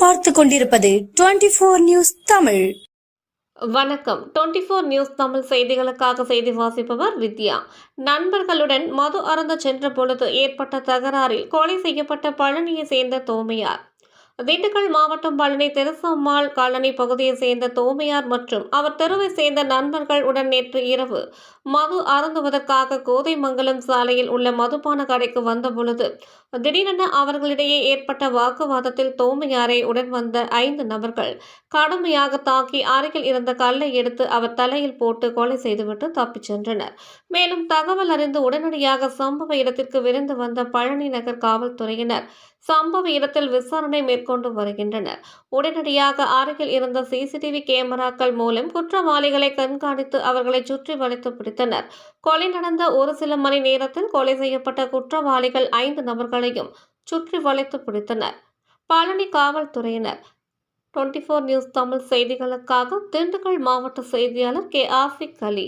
பார்த்து கொண்டிருப்பது twenty four news Tamil. வணக்கம். டுவெண்ட்டி ஃபோர் நியூஸ் தமிழ் செய்திகளுக்காக செய்தி வாசிப்பவர் வித்யா. நண்பர்களுடன் மது அருந்த சென்ற பொழுது ஏற்பட்ட தகராறில் கொலை செய்யப்பட்ட பழனியை சேர்ந்த தோமையார். திண்டுக்கல் மாவட்டம் பழனி தெரசம்மாள் காலனி பகுதியைச் சேர்ந்த தோமையார் மற்றும் அவர் தெருவை சேர்ந்த நண்பர்கள் உடன் நேற்று இரவு மது அருந்துவதற்காக கோதைமங்கலம் சாலையில் உள்ள மதுபான கடைக்கு வந்த பொழுது திடீரென அவர்களிடையே ஏற்பட்ட வாக்குவாதத்தில் தோமையாரை உடன் வந்த ஐந்து நபர்கள் கடுமையாக தாக்கி அருகில் இருந்த கல்லை எடுத்து அவர் தலையில் போட்டு கொலை செய்துவிட்டு தப்பிச் சென்றனர். மேலும் தகவல் அறிந்து உடனடியாக சம்பவ இடத்திற்கு விரைந்து வந்த பழனி நகர் காவல்துறையினர் சம்பவ இடத்தில் விசாரணை மேற்கொண்டு கொண்டு வருகின்றனர். உடனடியாக அருகில் இருந்த சிசிடிவி கேமராக்கள் மூலம் குற்றவாளிகளை கண்காணித்து அவர்களை சுற்றி வளைத்து பிடித்தனர். கொலை நடந்த ஒரு சில மணி நேரத்தில் கொலை செய்யப்பட்ட குற்றவாளிகள் ஐந்து நபர்களையும் சுற்றி வளைத்து பிடித்தனர். பழனி காவல்துறையினர். டுவெண்ட்டி ஃபோர் நியூஸ் தமிழ் செய்திகளுக்காக திண்டுக்கல் மாவட்ட செய்தியாளர் கே ஆசிக் அலி.